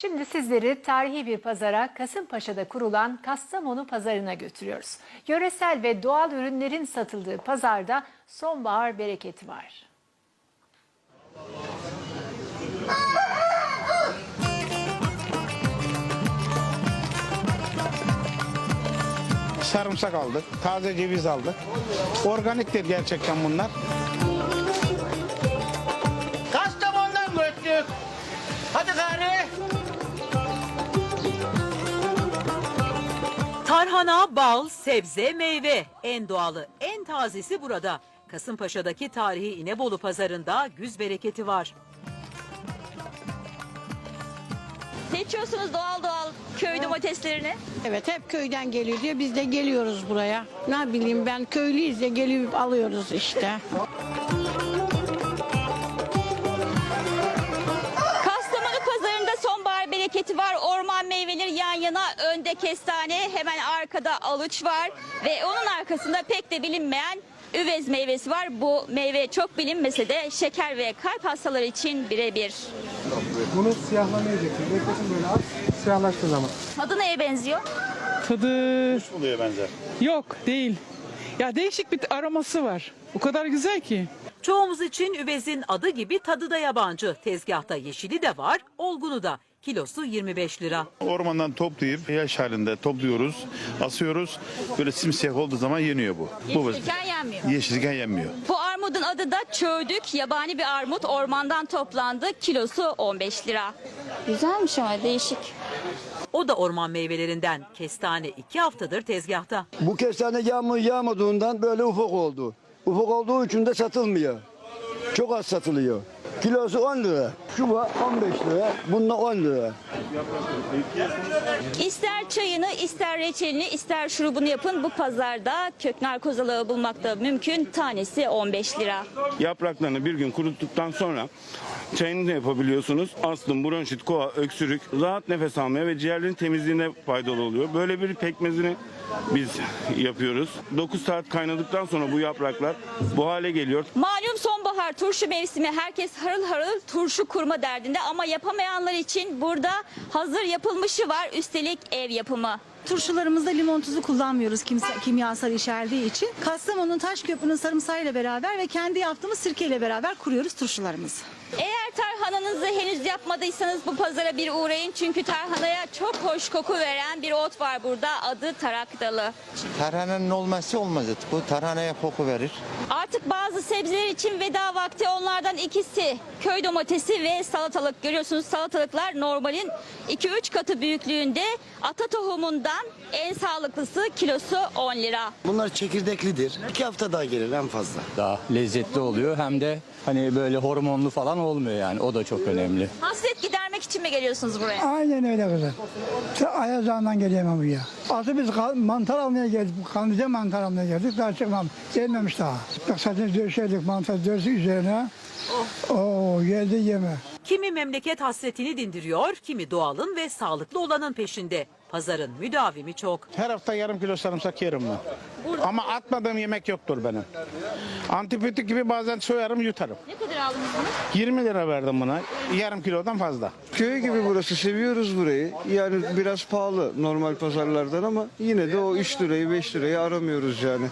Şimdi sizleri tarihi bir pazara Kasımpaşa'da kurulan Kastamonu pazarına götürüyoruz. Yöresel ve doğal ürünlerin satıldığı pazarda sonbahar bereketi var. Sarımsak aldık, taze ceviz aldık. Organiktir gerçekten bunlar. Kastamonu'dan götürdük. Hadi gari. Tarhana, bal, sebze, meyve. En doğalı, en tazesi burada. Kasımpaşa'daki tarihi İnebolu pazarında güz bereketi var. Seçiyorsunuz doğal doğal köy domateslerini. Evet hep köyden geliyor diye biz de geliyoruz buraya. Ne bileyim ben köylüyüz de gelip alıyoruz işte. Önde kestane hemen arkada aluç var. Ve onun arkasında pek de bilinmeyen üvez meyvesi var. Bu meyve çok bilinmese de şeker ve kalp hastaları için birebir. Bunu siyahlamayacaksın. Beklesin böyle az siyahlaştığı zaman. Tadı neye benziyor? Tadı yok değil. Ya değişik bir aroması var. O kadar güzel ki. Çoğumuz için üvezin adı gibi tadı da yabancı. Tezgahta yeşili de var, olgunu da. Kilosu 25 lira. Ormandan toplayıp yaş halinde topluyoruz, asıyoruz. Böyle simsiyah olduğu zaman yeniyor bu. bu Yeşilken yenmiyor. Yeşilken yenmiyor. Bu armudun adı da çöğdük. Yabani bir armut ormandan toplandı. Kilosu 15 lira. Güzelmiş ama değişik. O da orman meyvelerinden. Kestane iki haftadır tezgahta. Bu kestane yağmur yağmadığından böyle ufak oldu. Ufak olduğu için de satılmıyor. Çok az satılıyor. Kilosu 10 lira. Şu var 15 lira. Bunda 10 lira. İster çayını, ister reçelini, ister şurubunu yapın. Bu pazarda kök narkozalığı bulmak da mümkün. Tanesi 15 lira. Yapraklarını bir gün kuruttuktan sonra çayını da yapabiliyorsunuz. Astım, bronşit, koa, öksürük rahat nefes almaya ve ciğerlerin temizliğine faydalı oluyor. Böyle bir pekmezini biz yapıyoruz. 9 saat kaynadıktan sonra bu yapraklar bu hale geliyor. Malum sonbahar turşu mevsimi herkes harıl harıl turşu kurma derdinde ama yapamayanlar için burada hazır yapılmışı var üstelik ev yapımı. Turşularımızda limon tuzu kullanmıyoruz kimse, kimyasal içerdiği için. Kastamonu'nun Taşköprü'nün sarımsağıyla beraber ve kendi yaptığımız sirkeyle beraber kuruyoruz turşularımızı. Eğer tarhananızı henüz yapmadıysanız bu pazara bir uğrayın çünkü tarhanaya çok hoş koku veren bir ot var burada adı tarak dalı. Tarhananın olmazsa olmazı. Bu tarhanaya koku verir. Artık bazı sebzeler için veda vakti onlardan ikisi köy domatesi ve salatalık. Görüyorsunuz salatalıklar normalin 2-3 katı büyüklüğünde ata tohumundan en sağlıklısı kilosu 10 lira. Bunlar çekirdeklidir. 2 hafta daha gelir en fazla. daha lezzetli oluyor hem de hani böyle hormonlu falan olmuyor yani o da çok önemli. Hasret gidermek için mi geliyorsunuz buraya? Aynen öyle kızım. Ta Ayazağ'dan geleyim buraya. Asıl biz kal- mantar almaya geldik. Kanlıca mantar almaya geldik. Daha çıkmam. Gelmemiş daha. Bak zaten döşedik mantar döşü üzerine. Oo geldi yeme. Kimi memleket hasretini dindiriyor, kimi doğalın ve sağlıklı olanın peşinde. Pazarın müdavimi çok. Her hafta yarım kilo sarımsak yerim ben. Ama atmadığım yemek yoktur benim. Antibiyotik gibi bazen soyarım yutarım. Ne kadar aldınız bunu? 20 lira verdim buna. Yarım kilodan fazla. Köy gibi burası. Seviyoruz burayı. Yani biraz pahalı normal pazarlardan ama yine de o 3 lirayı 5 lirayı aramıyoruz yani.